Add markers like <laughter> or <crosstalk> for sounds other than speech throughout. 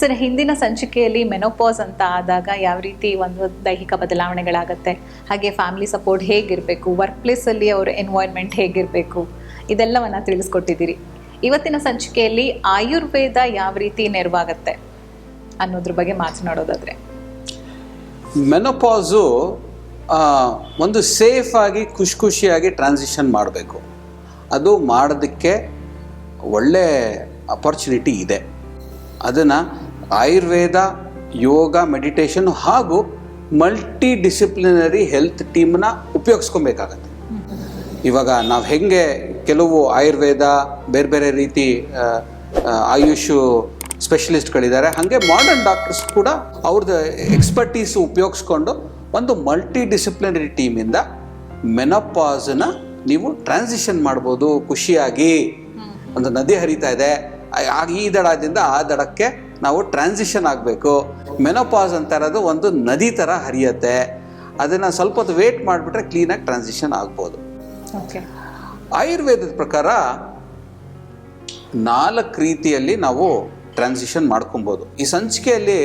Sir ಹಿಂದಿನ ಸಂಚಿಕೆಯಲ್ಲಿ menopause ಅಂತ ಆದಾಗ ಯಾವ ರೀತಿ ಒಂದು ದೈಹಿಕ ಬದಲಾವಣೆಗಳಾಗತ್ತೆ? ಹಾಗೆ ಫ್ಯಾಮಿಲಿ ಸಪೋರ್ಟ್ ಹೇಗಿರಬೇಕು? ವರ್ಕ್ ಪ್ಲೇಸಲ್ಲಿ ಅವ್ರ ಎನ್ವೈರ್ಮೆಂಟ್ ಹೇಗಿರಬೇಕು? ಇದೆಲ್ಲವನ್ನು ತಿಳಿಸ್ಕೊಟ್ಟಿದ್ದೀರಿ. ಇವತ್ತಿನ ಸಂಚಿಕೆಯಲ್ಲಿ ಆಯುರ್ವೇದ ಯಾವ ರೀತಿ ನೆರವಾಗತ್ತೆ ಅನ್ನೋದ್ರ ಬಗ್ಗೆ ಮಾತನಾಡೋದಾದರೆ. ಮೆನೋಪಾಸು ಒಂದು ಸೇಫ್ ಆಗಿ ಖುಷಿ ಖುಷಿಯಾಗಿ ಟ್ರಾನ್ಸಿಷನ್ ಮಾಡಬೇಕು. ಅದು ಮಾಡೋದಕ್ಕೆ ಒಳ್ಳೆ ಅಪರ್ಚುನಿಟಿ ಇದೆ. ಅದನ್ನು ಆಯುರ್ವೇದ, ಯೋಗ ಮೆಡಿಟೇಷನ್ ಹಾಗೂ ಮಲ್ಟಿ ಡಿಸಿಪ್ಲಿನರಿ ಹೆಲ್ತ್ ಟೀಮ್ನ ಉಪಯೋಗಿಸ್ಕೊಬೇಕಾಗತ್ತೆ. ಇವಾಗ ನಾವು ಹೆಂಗೆ ಕೆಲವು ಆಯುರ್ವೇದ, ಬೇರೆ ಬೇರೆ ರೀತಿ ಆಯುಷು ಸ್ಪೆಷಲಿಸ್ಟ್ಗಳಿದ್ದಾರೆ ಹಾಗೆ ಮಾಡರ್ನ್ ಡಾಕ್ಟರ್ಸ್ ಕೂಡ ಅವ್ರದ್ದು ಎಕ್ಸ್ಪರ್ಟೀಸ್ ಉಪಯೋಗಿಸ್ಕೊಂಡು ಒಂದು ಮಲ್ಟಿ ಡಿಸಿಪ್ಲಿನರಿ ಟೀಮಿಂದ ಮೆನಪಾಸನ್ನ ನೀವು ಟ್ರಾನ್ಸಿಷನ್ ಮಾಡ್ಬೋದು, ಖುಷಿಯಾಗಿ. ಒಂದು ನದಿ ಹರಿತಾ ಇದೆ ಈ ದಡದಿಂದ ಆ ದಡಕ್ಕೆ ನಾವು ಟ್ರಾನ್ಸಿಷನ್ ಆಗಬೇಕು. ಮೆನೋಪಾಸ್ ಅಂತ ಇರೋದು ಒಂದು ನದಿ ಥರ ಹರಿಯುತ್ತೆ. ಅದನ್ನು ಸ್ವಲ್ಪ ಹೊತ್ತು ವೇಟ್ ಮಾಡಿಬಿಟ್ರೆ ಕ್ಲೀನಾಗಿ ಟ್ರಾನ್ಸಿಷನ್ ಆಗ್ಬೋದು. ಓಕೆ ಆಯುರ್ವೇದದ ಪ್ರಕಾರ ನಾಲ್ಕು ರೀತಿಯಲ್ಲಿ ನಾವು ಟ್ರಾನ್ಸಿಷನ್ ಮಾಡ್ಕೊಬೋದು. ಈ ಸಂಚಿಕೆಯಲ್ಲಿ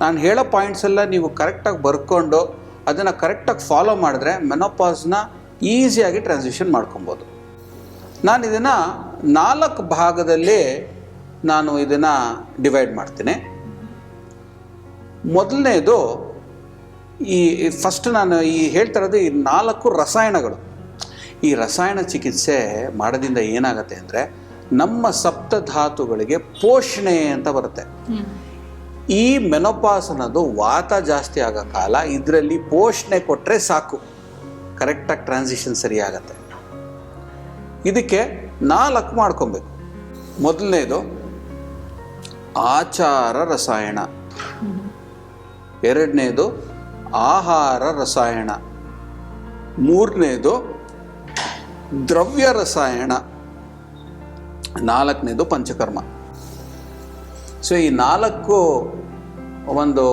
ನಾನು ಹೇಳೋ ಪಾಯಿಂಟ್ಸ್ ಎಲ್ಲ ನೀವು ಕರೆಕ್ಟಾಗಿ ಬರ್ಕೊಂಡು ಅದನ್ನು ಕರೆಕ್ಟಾಗಿ ಫಾಲೋ ಮಾಡಿದ್ರೆ ಮೆನೋಪಾಸ್ನ ಈಸಿಯಾಗಿ ಟ್ರಾನ್ಸಿಷನ್ ಮಾಡ್ಕೊಬೋದು. ನಾನು ಇದನ್ನು ನಾಲ್ಕು ಭಾಗದಲ್ಲಿ ನಾನು ಇದನ್ನು ಡಿವೈಡ್ ಮಾಡ್ತೀನಿ. ಮೊದಲನೇದು ಈ ಫಸ್ಟ್ ನಾನು ಈ ಹೇಳ್ತಾ ಇರೋದು ಈ ನಾಲ್ಕು ರಸಾಯನಗಳು. ಈ ರಸಾಯನ ಚಿಕಿತ್ಸೆ ಮಾಡೋದ್ರಿಂದ ಏನಾಗುತ್ತೆ ಅಂದರೆ ನಮ್ಮ ಸಪ್ತಧಾತುಗಳಿಗೆ ಪೋಷಣೆ ಅಂತ ಬರುತ್ತೆ. ಈ ಮೆನೋಪಾಸ್ ಅನ್ನೋದು ವಾತ ಜಾಸ್ತಿ ಆಗೋ ಕಾಲ ಇದರಲ್ಲಿ ಪೋಷಣೆ ಕೊಟ್ಟರೆ ಸಾಕು. ಕರೆಕ್ಟಾಗಿ ಟ್ರಾನ್ಸಿಷನ್ ಸರಿಯಾಗತ್ತೆ. ಇದಕ್ಕೆ ನಾಲ್ಕು ಮಾಡ್ಕೊಬೇಕು. ಮೊದಲನೇದು ಆಚಾರ ರಸಾಯನ ಎರಡನೇದು ಆಹಾರ ರಸಾಯನ ಮೂರನೇದು ದ್ರವ್ಯ ರಸಾಯನ ನಾಲ್ಕನೇದು ಪಂಚಕರ್ಮ. ಸೊ ಈ ನಾಲ್ಕು ಒಂದು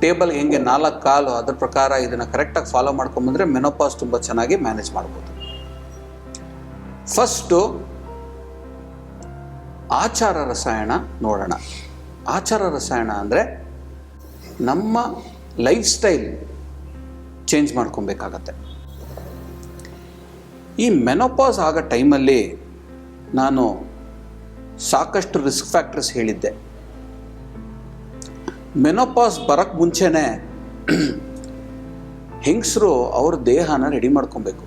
ಟೇಬಲ್ ಹೆಂಗೆ ನಾಲ್ಕು ಕಾಲು ಅದ್ರ ಪ್ರಕಾರ ಇದನ್ನು ಕರೆಕ್ಟಾಗಿ ಫಾಲೋ ಮಾಡ್ಕೊಂಬಂದ್ರೆ ಮೆನೋಪಾಸ್ ತುಂಬ ಚೆನ್ನಾಗಿ ಮ್ಯಾನೇಜ್ ಮಾಡ್ಬೋದು. ಫಸ್ಟು ಆಚಾರ ರಸಾಯನ ನೋಡೋಣ. ಆಚಾರ ರಸಾಯನ ಅಂದರೆ ನಮ್ಮ ಲೈಫ್ ಸ್ಟೈಲ್ ಚೇಂಜ್ ಮಾಡ್ಕೊಬೇಕಾಗತ್ತೆ. ಈ ಮೆನೋಪಾಸ್ ಆಗೋ ಟೈಮಲ್ಲಿ ನಾನು ಸಾಕಷ್ಟು ರಿಸ್ಕ್ ಫ್ಯಾಕ್ಟರ್ಸ್ ಹೇಳಿದ್ದೆ. ಮೆನೋಪಾಸ್ ಬರೋಕ್ಕೆ ಮುಂಚೆನೇ <clears throat> ಹೆಂಗಸರು ಅವ್ರ ದೇಹನ ರೆಡಿ ಮಾಡ್ಕೊಬೇಕು.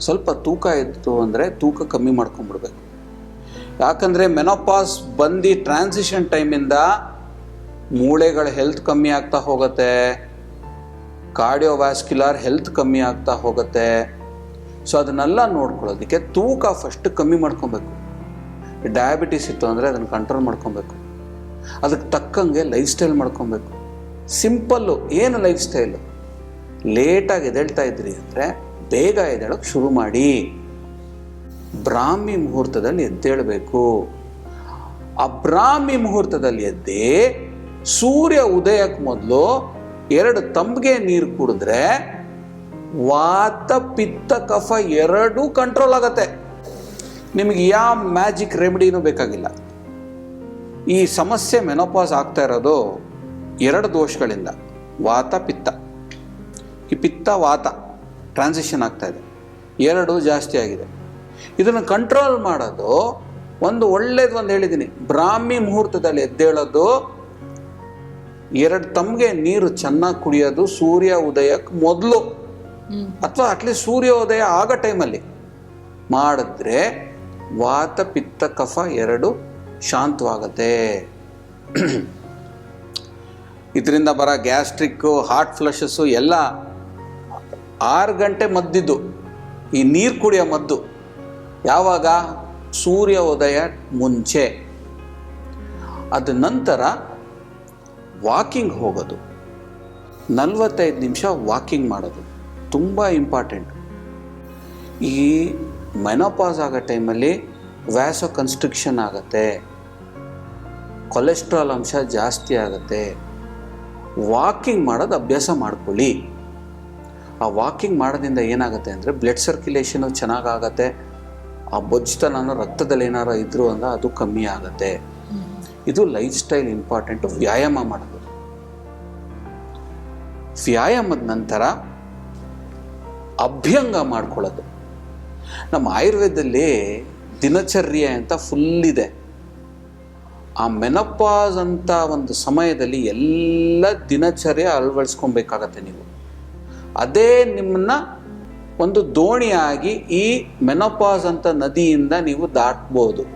ಸ್ವಲ್ಪ ತೂಕ ಇತ್ತು ಅಂದರೆ ತೂಕ ಕಮ್ಮಿ ಮಾಡ್ಕೊಂಡ್ಬಿಡ್ಬೇಕು. ಯಾಕಂದರೆ ಮೆನೋಪಾಸ್ ಬಂದು ಟ್ರಾನ್ಸಿಷನ್ ಟೈಮಿಂದ ಮೂಳೆಗಳ ಹೆಲ್ತ್ ಕಮ್ಮಿ ಆಗ್ತಾ ಹೋಗುತ್ತೆ, ಕಾರ್ಡಿಯೋವ್ಯಾಸ್ಕ್ಯುಲರ್ ಹೆಲ್ತ್ ಕಮ್ಮಿ ಆಗ್ತಾ ಹೋಗುತ್ತೆ. ಸೊ ಅದನ್ನೆಲ್ಲ ನೋಡ್ಕೊಳ್ಳೋದಕ್ಕೆ ತೂಕ ಫಸ್ಟ್ ಕಮ್ಮಿ ಮಾಡ್ಕೊಬೇಕು. ಡಯಾಬಿಟಿಸ್ ಇತ್ತು ಅಂದರೆ ಅದನ್ನು ಕಂಟ್ರೋಲ್ ಮಾಡ್ಕೊಬೇಕು. ಅದಕ್ಕೆ ತಕ್ಕಂಗೆ ಲೈಫ್ ಸ್ಟೈಲ್ ಮಾಡ್ಕೊಬೇಕು. ಸಿಂಪಲ್ಲು ಏನು ಲೈಫ್ ಸ್ಟೈಲು ಲೇಟಾಗಿ ಎದ್ದೇಳ್ತಾ ಇದ್ರಿ ಅಂದರೆ ಬೇಗ ಎದ್ದೇಳೋಕ್ಕೆ ಶುರು ಮಾಡಿ. ಬ್ರಾಹ್ಮಿ ಮುಹೂರ್ತದಲ್ಲಿ ಎದ್ದೇಳಬೇಕು. ಆ ಬ್ರಾಹ್ಮಿ ಮುಹೂರ್ತದಲ್ಲಿ ಎದ್ದೇ ಸೂರ್ಯ ಉದಯಕ್ಕೆ ಮೊದಲು ಎರಡು ತಂಬಿಗೆ ನೀರು ಕುಡಿದ್ರೆ ವಾತ, ಪಿತ್ತ, ಕಫ ಎರಡೂ ಕಂಟ್ರೋಲ್ ಆಗತ್ತೆ. ನಿಮಗೆ ಯಾವ ಮ್ಯಾಜಿಕ್ ರೆಮಿಡಿನೂ ಬೇಕಾಗಿಲ್ಲ. ಈ ಸಮಸ್ಯೆ ಮೆನೋಪಾಸ್ ಆಗ್ತಾ ಇರೋದು ಎರಡು ದೋಷಗಳಿಂದ. ವಾತ, ಪಿತ್ತ. ಈ ಪಿತ್ತ, ವಾತ ಟ್ರಾನ್ಸಿಷನ್ ಆಗ್ತಾ ಇದೆ. ಎರಡು ಜಾಸ್ತಿ ಆಗಿದೆ. ಇದನ್ನು ಕಂಟ್ರೋಲ್ ಮಾಡೋದು ಒಂದು ಒಳ್ಳೇದು ಒಂದು ಹೇಳಿದ್ದೀನಿ ಬ್ರಾಹ್ಮಿ ಮುಹೂರ್ತದಲ್ಲಿ ಎದ್ದೇಳೋದು ಎರಡು ತಮ್ಗೆ ನೀರು ಚೆನ್ನಾಗಿ ಕುಡಿಯೋದು ಸೂರ್ಯ ಉದಯಕ್ಕೆ ಮೊದಲು. ಅಥವಾ ಅಟ್ಲೀಸ್ಟ್ ಸೂರ್ಯೋದಯ ಆಗ ಟೈಮಲ್ಲಿ ಮಾಡಿದ್ರೆ ವಾತ ಪಿತ್ತ ಕಫ ಎರಡು ಶಾಂತವಾಗತ್ತೆ. ಇದರಿಂದ ಬರೋ ಗ್ಯಾಸ್ಟ್ರಿಕ್ಕು ಹಾರ್ಟ್ ಫ್ಲಶಸ್ಸು ಎಲ್ಲ ಆರು ಗಂಟೆ ಮದ್ದಿದ್ದು. ಈ ನೀರು ಕುಡಿಯೋ ಮದ್ದು. ಯಾವಾಗ? ಸೂರ್ಯೋದಯ ಮುಂಚೆ. ಅದ ನಂತರ ವಾಕಿಂಗ್ ಹೋಗೋದು. ನಲವತ್ತೈದು ನಿಮಿಷ ವಾಕಿಂಗ್ ಮಾಡೋದು. ತುಂಬ ಇಂಪಾರ್ಟೆಂಟ್ ಈ ಮೆನೋಪಾಸ್ ಆಗೋ ಟೈಮಲ್ಲಿ ವ್ಯಾಸೋ ಕನ್ಸ್ಟ್ರಿಕ್ಷನ್ ಆಗುತ್ತೆ. ಕೊಲೆಸ್ಟ್ರಾಲ್ ಅಂಶ ಜಾಸ್ತಿ ಆಗುತ್ತೆ. ವಾಕಿಂಗ್ ಮಾಡೋದು ಅಭ್ಯಾಸ ಮಾಡ್ಕೊಳ್ಳಿ. ಆ ವಾಕಿಂಗ್ ಮಾಡೋದ್ರಿಂದ ಏನಾಗುತ್ತೆ ಅಂದರೆ ಬ್ಲಡ್ ಸರ್ಕ್ಯುಲೇಷನು ಚೆನ್ನಾಗಾಗತ್ತೆ ಆ ಬೊಜ್ತನ ರಕ್ತದಲ್ಲಿ ಏನಾರು ಇದ್ರು ಅಂದ್ರೆ ಅದು ಕಮ್ಮಿ ಆಗುತ್ತೆ. ಇದು ಲೈಫ್ ಸ್ಟೈಲ್ ಇಂಪಾರ್ಟೆಂಟ್ ವ್ಯಾಯಾಮ ಮಾಡೋದು. ವ್ಯಾಯಾಮದ ನಂತರ ಅಭ್ಯಂಗ ಮಾಡ್ಕೊಳ್ಳೋದು. ನಮ್ಮ ಆಯುರ್ವೇದದಲ್ಲಿ ದಿನಚರ್ಯೆ ಅಂತ ಫುಲ್ ಇದೆ. ಆ ಮೆನಪಾಸ್ ಅಂತ ಒಂದು ಸಮಯದಲ್ಲಿ ಎಲ್ಲ ದಿನಚರ್ಯ ಅಳವಡಿಸ್ಕೊಬೇಕಾಗತ್ತೆ ನೀವು. ಅದೇ ನಿಮ್ಮನ್ನ ಒಂದು ದೋಣಿಯಾಗಿ ಈ ಮೆನೋಪಾಸ್ ಅಂತ ನದಿಯಿಂದ ನೀವು ದಾಟ್ಬೋದು.